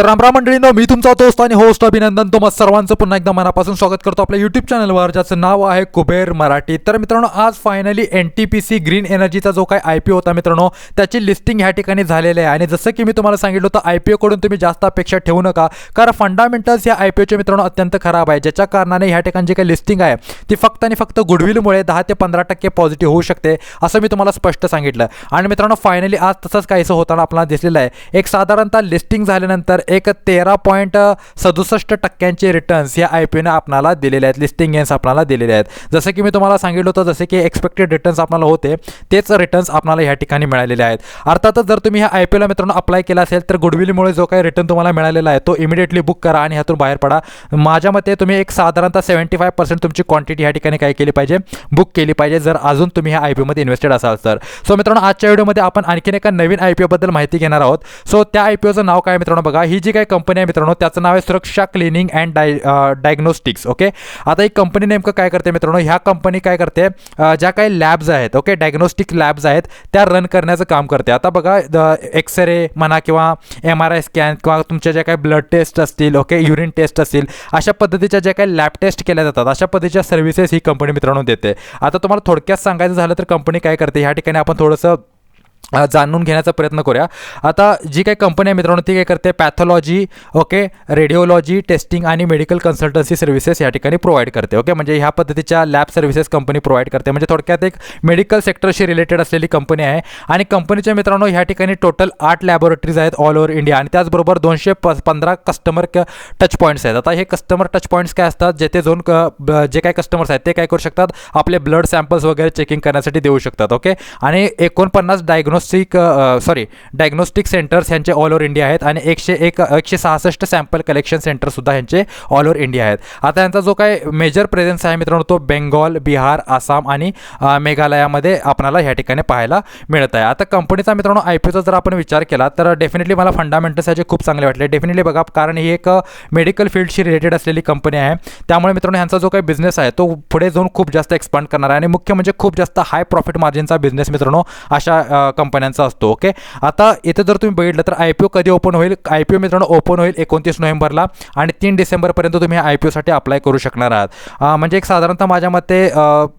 तर रामराम मंडळींनो मी तुमचा दोस्त आणि होस्ट अभिनंदन. तुम्हाला सर्वांचं पुन्हा एकदा मनापासून स्वागत करतो आपल्या यूट्यूब चॅनलवर ज्याचं नाव आहे कुबेर मराठी. तर मित्रांनो आज finally N T P C green एनर्जीचा जो काही आय पी ओ होता मित्रांनो त्याची लिस्टिंग ह्या ठिकाणी झालेली आहे. आणि जसं की मी तुम्हाला सांगितलं होतं आय पी ओकडून तुम्ही जास्त अपेक्षा ठेवू नका कारण फंडामेंटल्स या आय पी ओचे मित्रांनो अत्यंत खराब आहे ज्याच्या कारणाने ह्या ठिकाणी जी काही लिस्टिंग आहे ती फक्त आणि फक्त गुडविलमुळे दहा ते पंधरा टक्के पॉझिटिव्ह होऊ शकते असं मी तुम्हाला स्पष्ट सांगितलं. आणि मित्रांनो फायनली आज तसंच काहीसं होताना आपल्याला दिसलेलं आहे. एक साधारणतः लिस्टिंग झाल्यानंतर एक तेरा पॉईंट सदुसष्ट टक्क्यांचे रिटर्न्स या आय पी ओनं आपणाला दिलेले आहेत. लिस्टिंग गेन्स आपल्याला दिलेले आहेत. जसं की मी तुम्हाला सांगितलं होतं जसे की एक्सपेक्टेड रिटर्न्स आपल्याला होते तेच रिटर्न्स आपल्याला ह्या ठिकाणी मिळालेले आहेत. अर्थातच जर तुम्ही ह्या आय पी ओला मित्रांनो अप्लाय केला असेल तर गुडविलमुळे जो काही रिटर्न तुम्हाला मिळालेला आहे तो इमिडिएटली बुक करा आणि ह्यातून बाहेर पडा. माझ्या मते तुम्ही एक साधारणतः सेव्हन्टी फाय पर्सेंट तुमची क्वांटिटी ह्या ठिकाणी काय केली पाहिजे? बुक केली पाहिजे जर अजून तुम्ही ह्या आय पी ओमध्ये इन्व्हेस्टेड असाल तर. सो मित्रांनो आजच्या व्हिडिओमध्ये आपण आणखीन एका नवीन आय पी ओबद्दल माहिती घेणार आहोत. सो त्या आय पी ओचं नाव काय मित्रांनो बघा. ही जी काही कंपनी आहे मित्रांनो त्याचं नाव आहे Suraksha cleaning and di diagnostics okay आता ही कंपनी नेमकं काय करते मित्रांनो? ह्या कंपनी काय करते? ज्या काही लॅब्स आहेत ओके डायग्नोस्टिक लॅब्स आहेत त्या रन करण्याचं काम करते. आता बघा एक्सरे म्हणा किंवा एम आर आय स्कॅन किंवा तुमच्या ज्या काही ब्लड टेस्ट असतील ओके युरिन टेस्ट असतील अशा पद्धतीच्या ज्या काही लॅब टेस्ट केल्या जातात अशा पद्धतीच्या सर्व्हिसेस ही कंपनी मित्रांनो देते. आता तुम्हाला थोडक्यात सांगायचं झालं तर कंपनी काय करते? ह्या ठिकाणी आपण थोडंसं जाणून घेण्याचा प्रयत्न करूया. आता जी काही कंपनी आहे मित्रांनो ती काय करते? पॅथॉलॉजी ओके रेडिओलॉजी टेस्टिंग आणि मेडिकल कन्सल्टन्सी सर्व्हिसेस या ठिकाणी प्रोव्हाइड करते ओके म्हणजे ह्या पद्धतीच्या लॅब सर्व्हिसेस कंपनी प्रोव्हाइड करते. म्हणजे थोडक्यात एक मेडिकल सेक्टरशी रिलेटेड असलेली कंपनी आहे. आणि कंपनीच्या मित्रांनो ह्या ठिकाणी टोटल आठ लॅबोरेटरीज आहेत ऑल ओव्हर इंडिया आणि त्याचबरोबर दोनशे प पंधरा कस्टमर क टच पॉईंट्स आहेत. आता हे कस्टमर टच पॉईंट्स काय असतात? जेथे दोन क- ब- जे काय कस्टमर्स आहेत ते काय करू शकतात? आपले ब्लड सॅम्पल्स वगैरे चेकिंग करण्यासाठी देऊ शकतात ओके आणि एकोणपन्नास डायग्नोस्टिक सॉरी डायग्नोस्टिक सेंटर्स यांचे ऑल ओव्हर इंडिया आहेत आणि एकशे एक एकशे सहासष्ट सॅम्पल कलेक्शन सेंटरसुद्धा यांचे ऑल ओव्हर इंडिया आहेत. आता यांचा जो काय मेजर प्रेझेन्स आहे मित्रांनो तो बेंगॉल बिहार आसाम आणि मेघालयामध्ये आपणाला ह्या ठिकाणी पाहायला मिळत आहे. आता कंपनीचा मित्रांनो आय पी ओचा जर आपण विचार केला तर डेफिनेटली मला फंडामेंटल्स याचे खूप चांगले वाटले. डेफिनेटली बघा कारण ही एक मेडिकल फील्डशी रिलेटेड असलेली कंपनी आहे. त्यामुळे मित्रांनो ह्यांचा जो काही बिझनेस आहे तो पुढे जाऊन खूप जास्त एक्सपांड करणार आहे. आणि मुख्य म्हणजे खूप जास्त हाय प्रॉफिट मार्जिनचा बिझनेस मित्रांनो अशा कंप कंपन्यांचा असतो ओके आता इथं जर तुम्ही बघितलं तर आय पी ओ कधी ओपन होईल? आय पी ओ मित्रांनो ओपन होईल एकोणतीस नोव्हेंबरला आणि तीन डिसेंबरपर्यंत तुम्ही आय पी ओसाठी अप्लाय करू शकणार आहात. म्हणजे एक साधारणतः माझ्या मते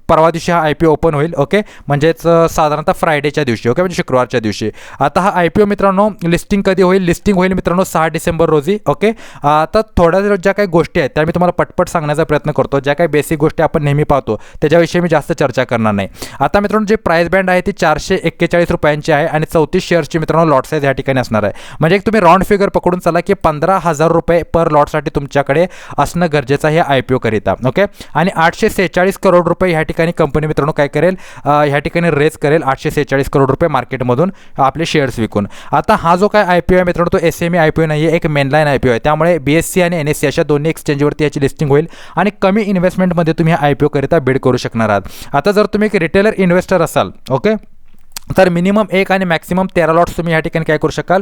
परवा दिवशी हा आय पी ओ ओपन होईल ओके म्हणजेच साधारणतः फ्रायडेच्या दिवशी ओके म्हणजे शुक्रवारच्या दिवशी. आता हा आय पी ओ मित्रांनो लिस्टिंग कधी होईल? लिस्टिंग होईल मित्रांनो सहा डिसेंबर रोजी ओके आता थोड्या ज्या काही गोष्टी आहेत त्या मी तुम्हाला पटपट सांगण्याचा प्रयत्न करतो. ज्या काही बेसिक गोष्टी आपण नेहमी पाहतो त्याच्याविषयी मी जास्त चर्चा करणार नाही. आता मित्रांनो जे प्राईस बँड आहे ती चारशे एक्केचाळीस रुपयांची आहे आणि चौतीस शेअर्सची मित्रांनो लॉट साईज या ठिकाणी असणार आहे. म्हणजे एक तुम्ही राऊंड फिगर पकडून चला की पंधरा हजार रुपये पर लॉटसाठी तुमच्याकडे असणं गरजेचं आहे आय पी ओकरिता ओके आणि आठशे सेहेचाळीस करोड रुपये ह्या ठिकाणी कंपनी मित्रांनो काय करेल? ह्या ठिकाणी रेज करेल आठशे सेहेचाळीस करोड रुपये मार्केटमधून आपले शेअर्स विकून. आता हा जो काय आय पी ओ आहे मित्रांनो तो S M E I P O नाही आहे एक मेनलाईन आय पी ओ आहे. त्यामुळे बी एस सी आणि एन एस सी अशा दोन्ही एक्सचेंजवरती याची लिस्टिंग होईल आणि कमी इन्व्हेस्टमेंटमध्ये तुम्ही आय पी ओकरिता बिड करू शकणार आहात. आता जर तुम्ही एक रिटेलर इन्व्हेस्टर असाल ओके तर मिनिमम एक आणि मॅक्सिमम तेरा लॉट्स तुम्ही या ठिकाणी काय करू शकाल?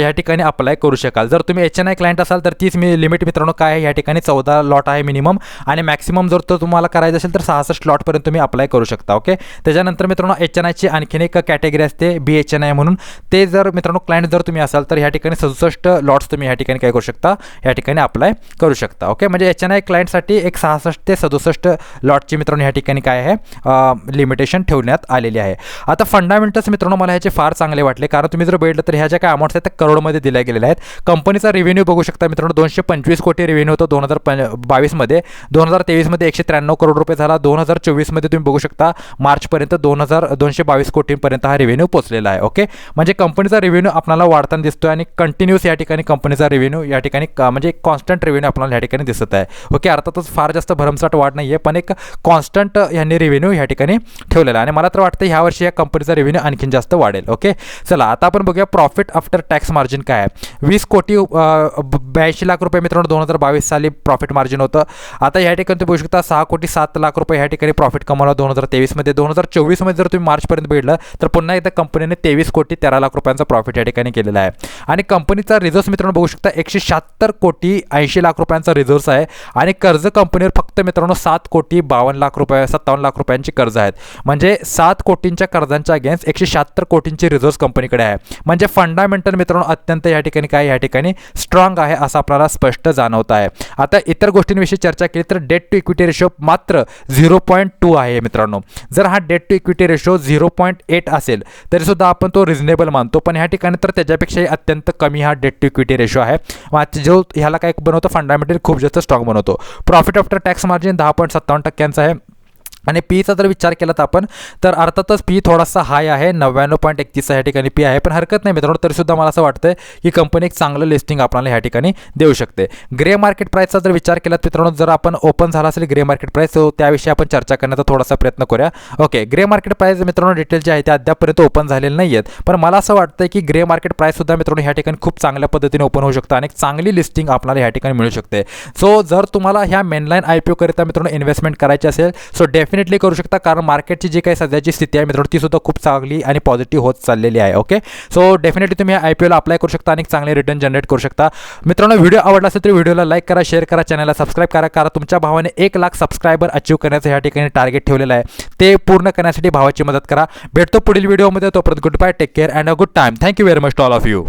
या ठिकाणी अप्लाय करू शकाल. जर तुम्ही एच एन आय क्लायंट असाल तर तीच मी लिमिट मित्रांनो काय आहे? या ठिकाणी चौदा लॉट आहे मिनिमम आणि मॅक्सिमम जर तो तुम्हाला करायचं असेल तर सहासष्ट लॉटपर्यंत तुम्ही अप्लाय करू शकता ओके त्याच्यानंतर मित्रांनो एच एन आयची आणखीन एक कॅटेगरी असते बी एच एन आय म्हणून. ते जर मित्रांनो क्लायंट जर तुम्ही असाल तर या ठिकाणी सदुसष्ट लॉट्स तुम्ही या ठिकाणी काय करू शकता? या ठिकाणी अप्लाय करू शकता ओके म्हणजे एच एन आय क्लायंटसाठी एक सहासष्ट ते सदुसष्ट लॉटची मित्रांनो या ठिकाणी काय आहे? लिमिटेशन ठेवण्यात आलेली आहे. आता फंडामेंट फंडामेंटल्स मित्रांनो मला ह्याचे फार चांगले वाटले. कारण तुम्ही जर बघितलं तर ह्या ज्या काय अमाऊंट्स आहेत त्या करोडमध्ये दिल्या गेलेल्या आहेत. कंपनीचा रेव्हेन्यू बघू शकता मित्रांनो दोनशे पंचवीस कोटी रेव्हेन्यू होतो दोन हजार पं बावीसमध्ये. दोन हजार तेवीसमध्ये एकशे त्र्याण्णव करोड रुपये झाला. दोन हजार चोवीसमध्ये तुम्ही बघू शकता मार्चपर्यंत दोन हजार दोनशे बावीस कोटींपर्यंत हा रेव्हेन्यू पोचलेला आहे. ओके म्हणजे कंपनीचा रेव्हेन्यू आपल्याला वाढताना दिसतोय आणि कंटिन्यूअस या ठिकाणी कंपनीचा रेव्हेन्यू या ठिकाणी म्हणजे कॉन्स्टंट रेव्हेन्यू आपल्याला या ठिकाणी दिसत आहे. ओके अर्थातच फार जास्त भरमसाठ वाढ नाही आहे पण एक कॉन्स्टंट यांनी रेव्हेन्यू या ठिकाणी ठेवलेला आहे. आणि मला तर वाटतं ह्या वर्षी या कंपनीचा रेव्हेन्यू आणखीन जास्त वाढेल ओके चला आता आपण बघूया प्रॉफिट आफ्टर टॅक्स मार्जिन काय आहे. वीस कोटी ब्याऐंशी लाख रुपये मित्रांनो दोन हजार बावीस साली प्रॉफिट मार्जिन होतं. आता या ठिकाणी तुम्ही बघू शकता सहा कोटी सात लाख रुपये ह्या ठिकाणी प्रॉफिट कमावला दोन हजार तेवीसमध्ये. दोन हजार चोवीसमध्ये जर तुम्ही मार्चपर्यंत भेटलं तर पुन्हा एकदा कंपनीने तेवीस कोटी तेरा लाख रुपयांचा प्रॉफिट या ठिकाणी केलेला आहे. आणि कंपनीचा रिझर्व्स मित्रांनो बघू शकता एकशे शहात्तर कोटी ऐंशी लाख रुपयांचा रिझर्व्स आहे. आणि कर्ज कंपनीवर फक्त मित्रांनो सात कोटी बावन्न लाख रुपये सत्तावन्न लाख रुपयांची कर्ज आहेत. म्हणजे सात कोटींच्या कर्जांच्या अगेन्स्ट बॅलन्स एकशे शहात्तर कोटींची रिझर्व्ह कंपनीकडे आहे. म्हणजे फंडामेंटल मित्रांनो अत्यंत या ठिकाणी काय या ठिकाणी स्ट्रॉंग आहे असं आपल्याला स्पष्ट जाणवत आहे. आता इतर गोष्टींविषयी चर्चा केली तर डेट टू इक्विटी रेशो मात्र झिरो पॉईंट टू आहे मित्रांनो. जर हा debt to equity ratio zero point eight असेल तरीसुद्धा आपण तो रिझनेबल मानतो. पण ह्या ठिकाणी तर त्याच्यापेक्षाही अत्यंत कमी हा डेट टू इक्विटी रेशो आहे. जो ह्याला काय बनवतो? फंडामेंटल खूप जास्त स्ट्रॉंग बनवतो. प्रॉफिट आफ्टर टॅक्स मार्जिन दहा पॉईंट सत्तावन्न टक्क्यांचा आहे. आणि पीचा जर विचार केला तर आपण तर अर्थातच पी थोडासा हाय आहे नव्याण्णव पॉईंट एकतीस या ठिकाणी पी आहे. पण हरकत नाही मित्रांनो तरीसुद्धा मला असं वाटतं की कंपनी एक चांगलं लिस्टिंग आपल्याला ह्या ठिकाणी देऊ शकते. ग्रे मार्केट प्राईसचा जर विचार केला तर मित्रांनो जर आपण ओपन झाला असेल ग्रे मार्केट प्राईस तर त्याविषयी आपण चर्चा करण्याचा थोडासा प्रयत्न करूया. ओके ग्रे मार्केट प्राईस मित्रांनो डिटेल जे आहे ते अद्यापर्यंत ओपन झालेले नाही आहेत पण मला असं वाटतं की ग्रे मार्केट प्राईससुद्धा मित्रांनो ह्या ठिकाणी खूप चांगल्या पद्धतीने ओपन होऊ शकतं आणि एक चांगली लिस्टिंग आपल्याला ह्या ठिकाणी मिळू शकते. सो जर तुम्हाला ह्या मेनलाईन आय पी ओकरिता मित्रांनो इन्व्हेस्टमेंट करायची असेल सो डेफिनेटली करू शकता कारण मार्केटची जी काही सध्याची स्थिती आहे मित्रांनो ती सुद्धा खूप चांगली आणि पॉझिटिव्ह होत चाललेली आहे ओके सो डेफिनेटली तुम्ही आय पी एला अप्लाय करू शकता आणि चांगले रिटर्न जनरेट करू शकता. मित्रांनो व्हिडिओ आवडला असेल तर व्हिडिओला लाईक करा शेअर करा चॅनलला सबस्क्राईब करा कारण तुमच्या भावाने एक लाख सबस्क्रायबर अचीव करण्याचं या ठिकाणी टार्गेट ठेवलेलं आहे. ते पूर्ण करण्यासाठी भावाची मदत करा. भेटतो पुढील व्हिडिओमध्ये तोपर्यंत good bye take care and a good time thank you very much to all of you